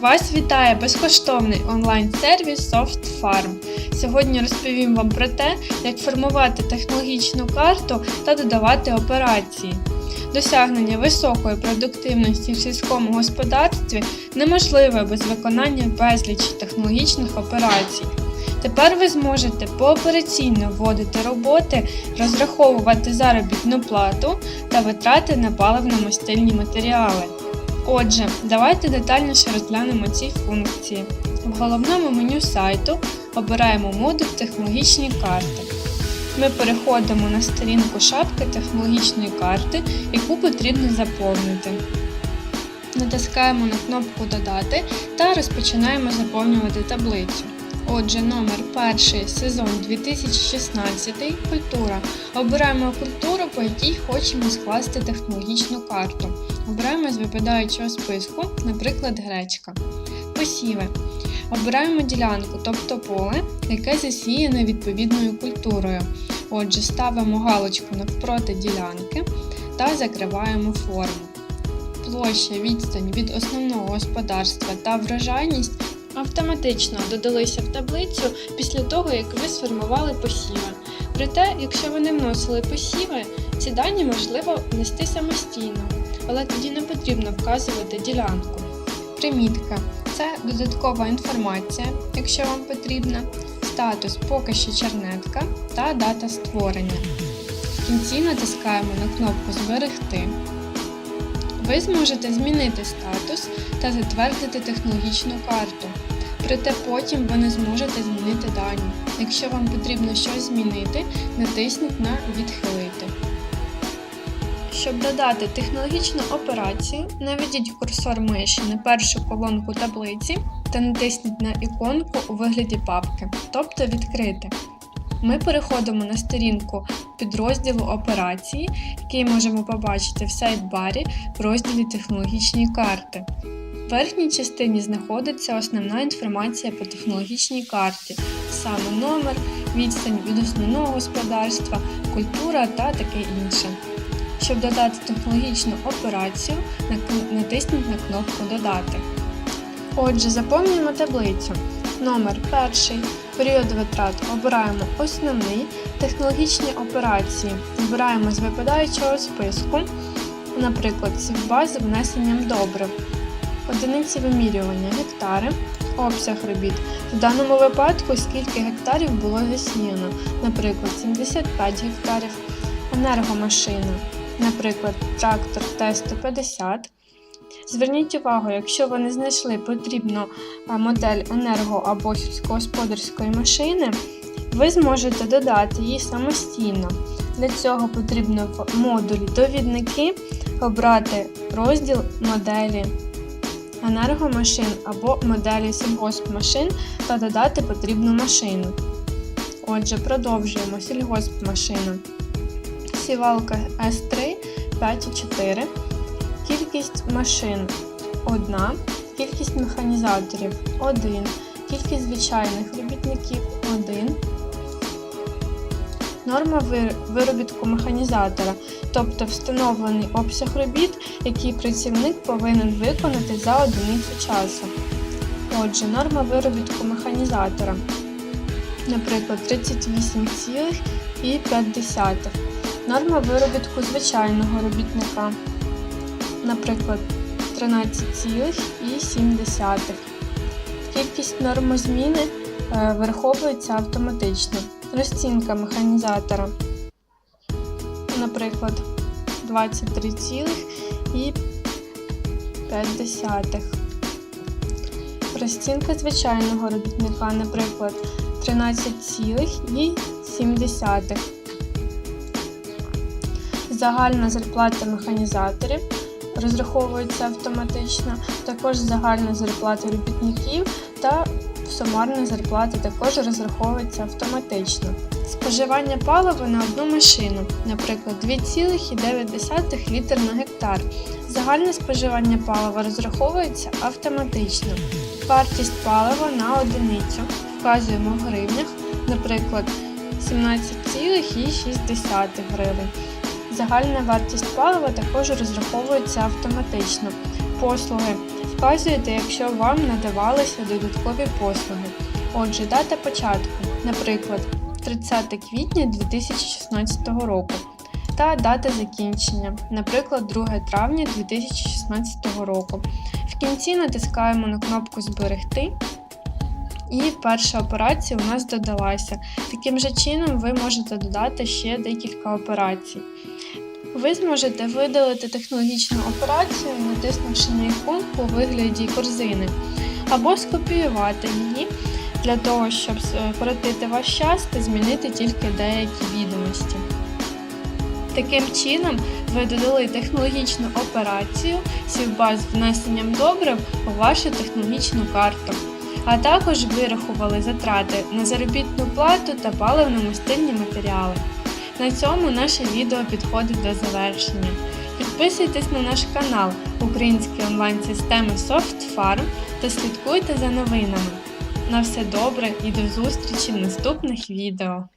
Вас вітає безкоштовний онлайн-сервіс SoftFarm. Сьогодні розповім вам про те, як формувати технологічну карту та додавати операції. Досягнення високої продуктивності в сільському господарстві неможливе без виконання безлічі технологічних операцій. Тепер ви зможете поопераційно вводити роботи, розраховувати заробітну плату та витрати на паливно-мастильні матеріали. Отже, давайте детальніше розглянемо ці функції. В головному меню сайту обираємо модуль Технологічні карти. Ми переходимо на сторінку шапки технологічної карти, яку потрібно заповнити. Натискаємо на кнопку Додати та розпочинаємо заповнювати таблицю. Отже, номер перший сезон 2016 культура. Обираємо культуру, по якій хочемо скласти технологічну карту. Обираємо з випадаючого списку, наприклад, гречка. Посіви. Обираємо ділянку, тобто поле, яке засіяне відповідною культурою. Отже, ставимо галочку навпроти ділянки та закриваємо форму. Площа, відстань від основного господарства та врожайність автоматично додалися в таблицю після того, як ви сформували посіви. Проте, якщо ви не вносили посіви, ці дані можливо внести самостійно, але тоді не потрібно вказувати ділянку. Примітка це додаткова інформація, якщо вам потрібна, статус поки що чернетка та дата створення. В кінці натискаємо на кнопку Зберегти. Ви зможете змінити статус та затвердити технологічну карту. Проте потім ви не зможете змінити дані. Якщо вам потрібно щось змінити, натисніть на Відхилити. Щоб додати технологічну операцію, наведіть курсор миші на першу колонку таблиці та натисніть на іконку у вигляді папки, тобто відкрити. Ми переходимо на сторінку підрозділу операції, який можемо побачити в сайт-барі в розділі Технологічні карти. В верхній частині знаходиться основна інформація по технологічній карті, саме номер, відстань від основного господарства, культура та таке інше. Щоб додати технологічну операцію, натисніть на кнопку Додати. Отже, заповнюємо таблицю. Номер перший, період витрат. Обираємо основний, технологічні операції. Обираємо з випадаючого списку, наприклад, бази внесенням добрив, одиниці вимірювання. Гектари, обсяг робіт. В даному випадку скільки гектарів було засіяно, наприклад, 75 гектарів, енергомашина, наприклад, трактор Т-150. Зверніть увагу, якщо ви не знайшли потрібну модель енерго або сільськогосподарської машини, ви зможете додати її самостійно. Для цього потрібно в модулі Довідники обрати розділ моделі енергомашин або моделі сільгоспмашин та додати потрібну машину. Отже, продовжуємо сільгоспмашину. Сівалка S3 5,4. Кількість машин 1, кількість механізаторів 1, кількість звичайних робітників 1. Норма виробітку механізатора, тобто встановлений обсяг робіт, який працівник повинен виконати за одиницю часу. Отже, норма виробітку механізатора, наприклад, 38,5. Норма виробітку звичайного робітника, наприклад, 13,7. Кількість нормозміни враховується автоматично. Розцінка механізатора, наприклад, 23,5. Розцінка звичайного робітника, наприклад, 13,7. Загальна зарплата механізаторів розраховується автоматично, також загальна зарплата робітників та сумарна зарплата також розраховується автоматично. Споживання палива на одну машину, наприклад, 2,9 літр на гектар. Загальне споживання палива розраховується автоматично. Вартість палива на одиницю вказуємо в гривнях, наприклад, 17,6 гривень. Загальна вартість палива також розраховується автоматично. Послуги. Вказуєте, якщо вам надавалися додаткові послуги. Отже, дата початку, наприклад, 30 квітня 2016 року. Та дата закінчення, наприклад, 2 травня 2016 року. В кінці натискаємо на кнопку Зберегти. І перша операція у нас додалася. Таким же чином ви можете додати ще декілька операцій. Ви зможете видалити технологічну операцію, натиснувши на іконку у вигляді корзини, або скопіювати її для того, щоб скоротити ваш час та змінити тільки деякі відомості. Таким чином, ви додали технологічну операцію Сівбаз з внесенням добрив у вашу технологічну карту, а також вирахували затрати на заробітну плату та паливно-мастильні матеріали. На цьому наше відео підходить до завершення. Підписуйтесь на наш канал Українські онлайн-системи SoftFarm та слідкуйте за новинами. На все добре і до зустрічі в наступних відео!